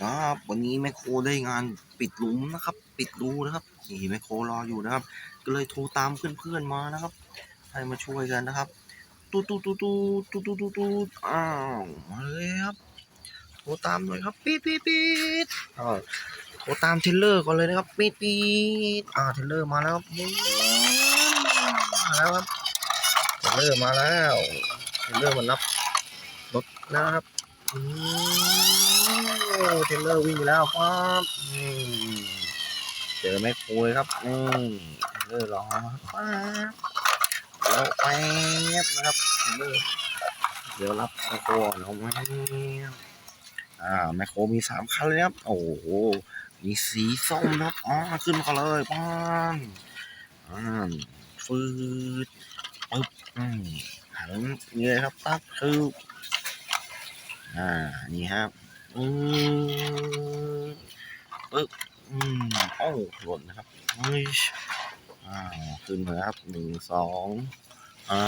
ครับวันนี้แมคโครได้งานปิดหลุมนะครับ ปิดรูนะครับนี่แมคโครรออยู่นะครับ ก็เลยโทรตามเพื่อนๆมานะครับ ให้มาช่วยกันนะครับตูตูตูตูตูตูตูตูอ้าวมาเลยครับโทรตามหน่อยครับปี๊ดปี๊ดปี๊ดอ้าวโทรตามเทเลอร์ก่อนเลยนะครับปี๊ดปี๊ดอ่าเทเลอร์มาแล้วครับมาแล้วครับเทเลอร์มาแล้วเทเลอร์มารับรถนะครับ เทเลอร์วิ่งไปแล้วครับเจอแม่คุยครับอืมเทรลเลอร์รอครับแล้วไปนะครับเลอร์เดี๋ยวรับแมคโครเอาไว้อ่าแมคโครมีสามคันเลยครับ โอ้โหมีสีส้มครับอ๋อขึ้นมาเลยป้านอ่าฟืดปึ๊บอืมหันนี่เลยครับตักคือ อ่า นี่ครับอืมปึ๊บอืมโอ้หล่นนะครับเฮ้ยอ้าขึ้นมาครับหนึ่งสองอ่า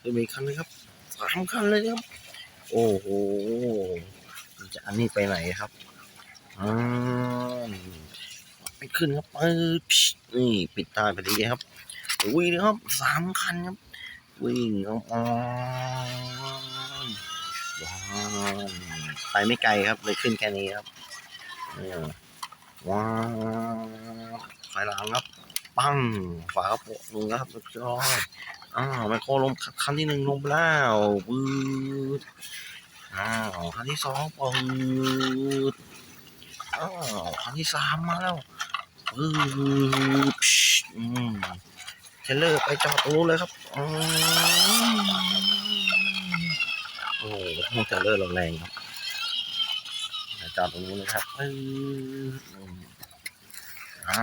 ขึ้นมาอีกคันเลยครับสามคันเลยครับ โอ้โหจะอันนี้ไปไหนครับอ่าไม่ขึ้นครับปึ๊บนี่ ปิดตาพอดีครับวิ่งครับสามคันครับ วิ่งครับอ๋อ ไปไม่ไกลครับเลยขึ้นแค่นี้ครับว้าวไฟหลังครับ ปั้งฝากระโปรงลงครับเรียบร้อยอ้าวไมโครลงคันที่หนึ่งลงแล้วปืดอ้าวคันที่สองปืดอ้าวคันที่สามมาแล้วปืดอืมเทเลอร์ไปจอดตรงนู้นเลยครับอืม โอ้โหเทรลเลอร์แรงครับจอดตรงนู้นเลยครับปืดอืมอ่า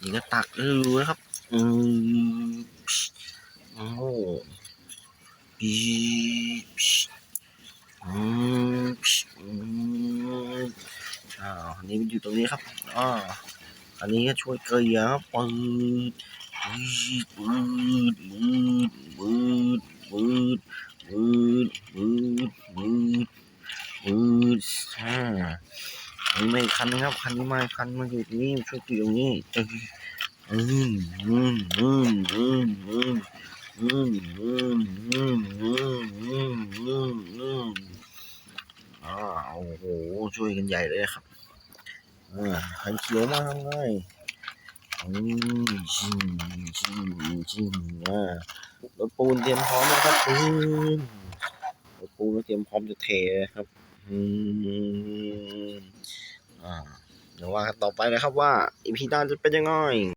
นี่ก็ตักได้ดูนะครับ อืมโอ้โหปีอืมอืมอ่าอันนี้มันอยู่ตรงนี้ครับอ่าอันนี้ก็ช่วยเกลี่ยครับปืดปืดปืดปืดปืดปืดปืดปืดปืด อ่าอันนี้ไม่คันครับคันนี้ไม่คันมาอยู่นี้ช่วยเกลี่ยตรงนี้เอออืมอืมอืมอืมอืมอืมอืมอืมอืมอืมอืมอืมอ่าโอ้โหช่วยกันใหญ่เลยครับอ่าขันเขียวมาทำไงอืมจิมจิมจิมอ่ารถปูนเตรียมพร้อมแล้วครับปูนรถปูนเตรียมพร้อมจะเทครับอืม ว่ากันต่อไปนะครับว่าอีพีหน้าจะเป็นยังไง